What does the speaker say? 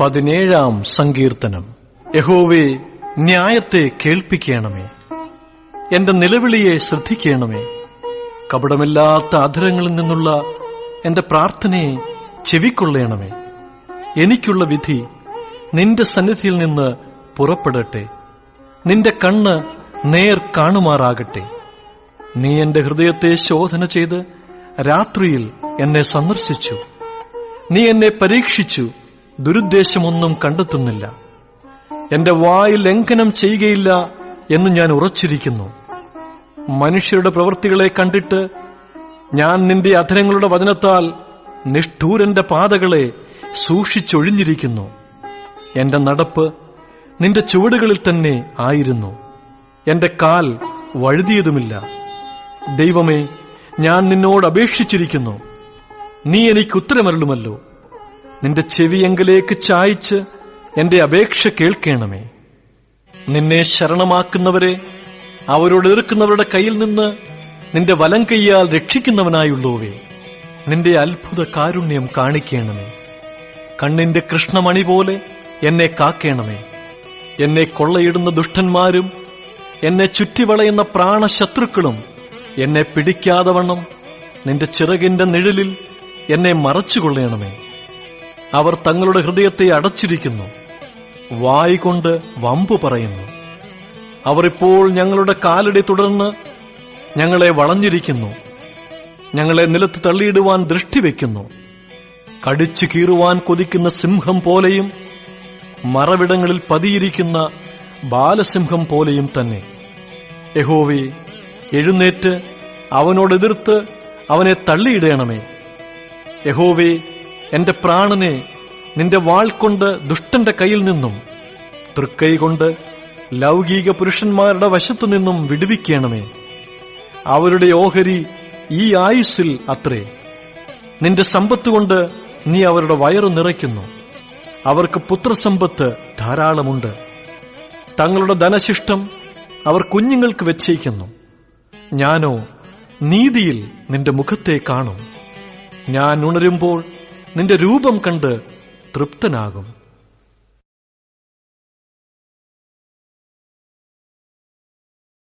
പതിനേഴാം സങ്കീർത്തനം. യഹോവേ ന്യായത്തെ കേൾപ്പിക്കണമേ. എന്റെ നിലവിളിയെ ശ്രദ്ധിക്കണമേ. കപടമില്ലാത്ത അധരങ്ങളിൽ നിന്നുള്ള എന്റെ പ്രാർത്ഥനയെ ചെവിക്കൊള്ളണമേ. എനിക്കുള്ള വിധി നിന്റെ സന്നിധിയിൽ നിന്ന് പുറപ്പെടട്ടെ. നിന്റെ കണ്ണ് നേർ കാണുമാറാകട്ടെ. നീ എന്റെ ഹൃദയത്തെ ശോധന ചെയ്ത് രാത്രിയിൽ എന്നെ സന്ദർശിച്ചു. നീ എന്നെ പരീക്ഷിച്ചു. ദുരുദ്ദേശമൊന്നും കണ്ടെത്തുന്നില്ല. എന്റെ വായി ലംഘനം ചെയ്യുകയില്ല എന്ന് ഞാൻ ഉറച്ചിരിക്കുന്നു. മനുഷ്യരുടെ പ്രവൃത്തികളെ കണ്ടിട്ട് ഞാൻ നിന്റെ അധരങ്ങളുടെ വചനത്താൽ നിഷ്ഠൂരന്റെ പാതകളെ സൂക്ഷിച്ചൊഴിഞ്ഞിരിക്കുന്നു. എന്റെ നടപ്പ് നിന്റെ ചുവടുകളിൽ തന്നെ ആയിരുന്നു. എന്റെ കാൽ വഴുതിയതുമില്ല. ദൈവമേ ഞാൻ നിന്നോട് അപേക്ഷിച്ചിരിക്കുന്നു. നീ എനിക്ക് ഉത്തരമരുളുമല്ലോ. നിന്റെ ചെവിയെങ്കിലേക്ക് ചായിച്ച് എന്റെ അപേക്ഷ കേൾക്കണമേ. നിന്നെ ശരണമാക്കുന്നവരെ അവരോട് എതിർക്കുന്നവരുടെ കയ്യിൽ നിന്ന് നിന്റെ വലം കൈയാൽ രക്ഷിക്കുന്നവനായുള്ളൂവേ. നിന്റെ അത്ഭുത കാരുണ്യം കാണിക്കണമേ. കണ്ണിന്റെ കൃഷ്ണമണി പോലെ എന്നെ കാക്കേണമേ. എന്നെ കൊള്ളയിടുന്ന ദുഷ്ടന്മാരും എന്നെ ചുറ്റിവളയുന്ന പ്രാണശത്രുക്കളും എന്നെ പിടിക്കാതെ വണ്ണം നിന്റെ ചിറകിന്റെ നിഴലിൽ എന്നെ മറച്ചുകൊള്ളണമേ. അവർ തങ്ങളുടെ ഹൃദയത്തെ അടച്ചിരിക്കുന്നു. വായി കൊണ്ട് വമ്പു പറയുന്നു. അവർ ഇപ്പോൾ ഞങ്ങളുടെ കാലടി തുടർന്ന് ഞങ്ങളെ വളഞ്ഞിരിക്കുന്നു. ഞങ്ങളെ നിലത്ത് തള്ളിയിടുവാൻ ദൃഷ്ടിവെക്കുന്നു കടിച്ചു കീറുവാൻ കൊതിക്കുന്ന സിംഹം പോലെയും മറവിടങ്ങളിൽ പതിയിരിക്കുന്ന ബാലസിംഹം പോലെയും തന്നെ. യഹോവി എഴുന്നേറ്റ് അവനോടെതിർത്ത് അവനെ തള്ളിയിടണമേ. യഹോവേ എന്റെ പ്രാണനെ നിന്റെ വാൾ കൊണ്ട് ദുഷ്ടന്റെ കയ്യിൽ നിന്നും തൃക്കൈ കൊണ്ട് ലൗകിക പുരുഷന്മാരുടെ വശത്തു നിന്നും വിടുവിക്കണമേ. അവരുടെ ഓഹരി ഈ ആയുസ്സിൽ അത്രേ. നിന്റെ സമ്പത്ത് കൊണ്ട് നീ അവരുടെ വയറു നിറയ്ക്കുന്നു. അവർക്ക് പുത്രസമ്പത്ത് ധാരാളമുണ്ട്. തങ്ങളുടെ ധനശിഷ്ടം അവർ കുഞ്ഞുങ്ങൾക്ക് വെച്ചേക്കുന്നു. ഞാനോ നീതിയിൽ നിന്റെ മുഖത്തെ കാണും. ഞാൻ ഉണരുമ്പോൾ നിന്റെ രൂപം കണ്ട് തൃപ്തനാകും.